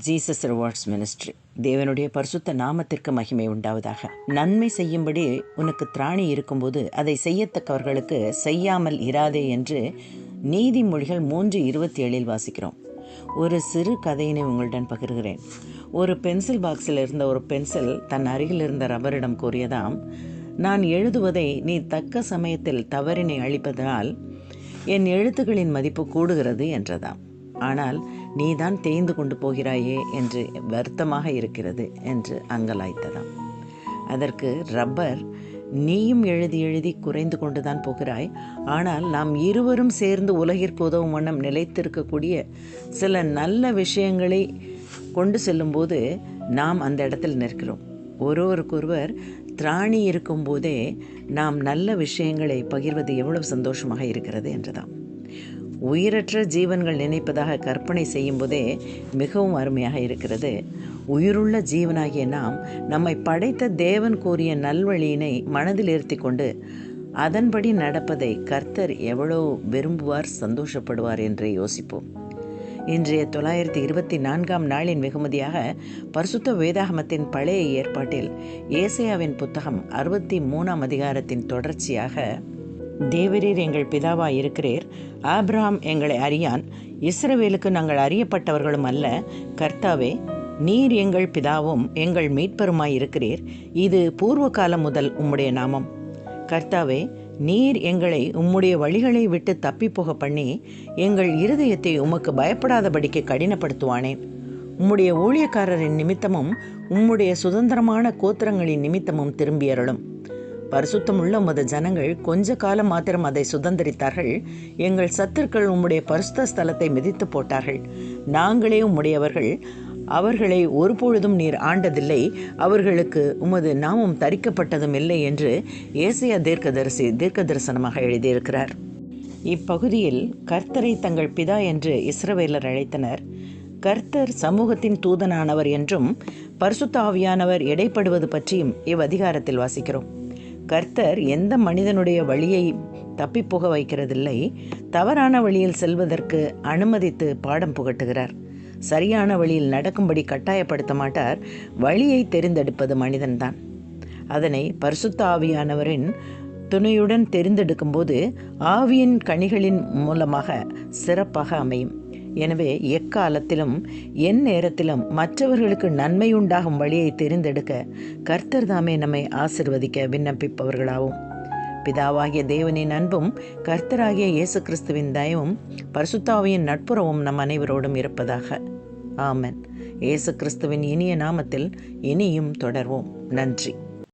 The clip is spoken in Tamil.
ஜீசஸ் ரிவார்ட்ஸ் மினிஸ்ட்ரி தேவனுடைய பரிசுத்த நாமத்திற்கு மகிமை உண்டாவதாக. நன்மை செய்யும்படி உனக்கு திராணி இருக்கும்போது அதை செய்யத்தக்கவர்களுக்கு செய்யாமல் இராதே என்று நீதிமொழிகள் மூன்று இருபத்தி ஏழில் வாசிக்கிறோம். ஒரு சிறு கதையினை உங்களுடன் பகிர்கிறேன். ஒரு பென்சில் பாக்ஸில் இருந்த ஒரு பென்சில் தன் அருகில் இருந்த ரப்பரிடம் கூறியதாம் நான் எழுதுவதை நீ தக்க சமயத்தில் தவறினை அளிப்பதனால் என் எழுத்துக்களின் மதிப்பு கூடுகிறது என்றதாம். ஆனால் நீதான் தேய்ந்து கொண்டு போகிறாயே என்று வருத்தமாக இருக்கிறது என்று அங்கலாய்த்ததாம். அதற்கு ரப்பர் நீயும் எழுதி எழுதி குறைந்து கொண்டுதான் போகிறாய். ஆனால் நாம் இருவரும் சேர்ந்து உலகிற்கு உதவும் வண்ணம் நிலைத்திருக்கக்கூடிய சில நல்ல விஷயங்களை கொண்டு செல்லும்போது நாம் அந்த இடத்தில் நிற்கிறோம். ஒருவருக்கொருவர் திராணி இருக்கும்போதே நாம் நல்ல விஷயங்களை பகிர்வது எவ்வளவு சந்தோஷமாக இருக்கிறது என்றுதான். உயிரற்ற ஜீவன்கள் நினைப்பதாக கற்பனை செய்யும்போதே மிகவும் அருமையாக இருக்கிறது. உயிருள்ள ஜீவனாகிய நாம் நம்மை படைத்த தேவன் கூறிய நல்வழியினை மனதில் ஏற்றி கொண்டு அதன்படி நடப்பதை கர்த்தர் எவ்வளோ விரும்புவார் சந்தோஷப்படுவார் என்று யோசிப்போம். இன்றைய தொள்ளாயிரத்தி இருபத்தி நான்காம் நாளின் வெகுமதியாக பரிசுத்த வேதாகமத்தின் பழைய ஏற்பாட்டில் ஏசையாவின் புத்தகம் அறுபத்தி மூணாம் அதிகாரத்தின் தொடர்ச்சியாக தேவரீர் எங்கள் பிதாவாய் இருக்கிறீர். ஆப்ரஹாம் எங்களை அறியான். இஸ்ரவேலுக்கு நாங்கள் அறியப்பட்டவர்களும் அல்ல. கர்த்தாவே நீர் எங்கள் பிதாவும் எங்கள் மீட்பருமாய் இருக்கிறீர். இது பூர்வ காலம் முதல் உம்முடைய நாமம். கர்த்தாவே நீர் எங்களை உம்முடைய வழிகளை விட்டு தப்பி போக பண்ணி எங்கள் இருதயத்தை உமக்கு பயப்படாதபடிக்கு கடினப்படுத்துவானேன் உம்முடைய ஊழியக்காரரின் நிமித்தமும் உம்முடைய சுதந்திரமான கோத்திரங்களின் நிமித்தமும் திரும்பியருளும் பரிசுத்தமுள்ள உமது ஜனங்கள் கொஞ்ச காலம் மாத்திரம் அதை சுதந்திரித்தார்கள். எங்கள் சத்துருக்கள் உம்முடைய பரிசுத்த ஸ்தலத்தை மிதித்து போட்டார்கள். நாங்களே உம்முடையவர்கள். அவர்களை ஒருபொழுதும் நீர் ஆண்டதில்லை. அவர்களுக்கு உமது நாமம் தரிக்கப்பட்டதும் இல்லை என்று ஏசியா தீர்க்கதரிசி தீர்க்க தரிசனமாக எழுதியிருக்கிறார். இப்பகுதியில் கர்த்தரை தங்கள் பிதா என்று இஸ்ரவேலர் அழைத்தனர். கர்த்தர் சமூகத்தின் தூதனானவர் என்றும் பரிசுத்த ஆவியானவர் எடைப்படுவது பற்றியும் இவ்வதிகாரத்தில் வாசிக்கிறோம். கர்த்தர் எந்த மனிதனுடைய வழியை தப்பிப்போக வைக்கிறதில்லை தவறான வழியில் செல்வதற்கு அனுமதித்து பாடம் புகட்டுகிறார். சரியான வழியில் நடக்கும்படி கட்டாயப்படுத்த மாட்டார் வழியை தெரிந்தெடுப்பது மனிதன்தான். அதனை பரிசுத்த ஆவியானவரின் துணையுடன் தெரிந்தெடுக்கும்போது ஆவியின் கனிகளின் மூலமாக சிறப்பாக அமையும். எனவே எக்காலத்திலும் என் நேரத்திலும் மற்றவர்களுக்கு நன்மை உண்டாகும் வழியை தெரிந்தெடுக்க கர்த்தர் தாமே நம்மை ஆசிர்வதிக்க விண்ணப்பிப்பவர்களாகும் பிதாவாகிய தேவனின் அன்பும் கர்த்தராகிய இயேசு கிறிஸ்துவின் தயவும் பரிசுத்தாவியின் நட்புறவும் நம் அனைவரோடும் இருப்பதாக. ஆமன். இயேசு கிறிஸ்துவின் இனிய நாமத்தில் இனியும் தொடர்வோம். நன்றி.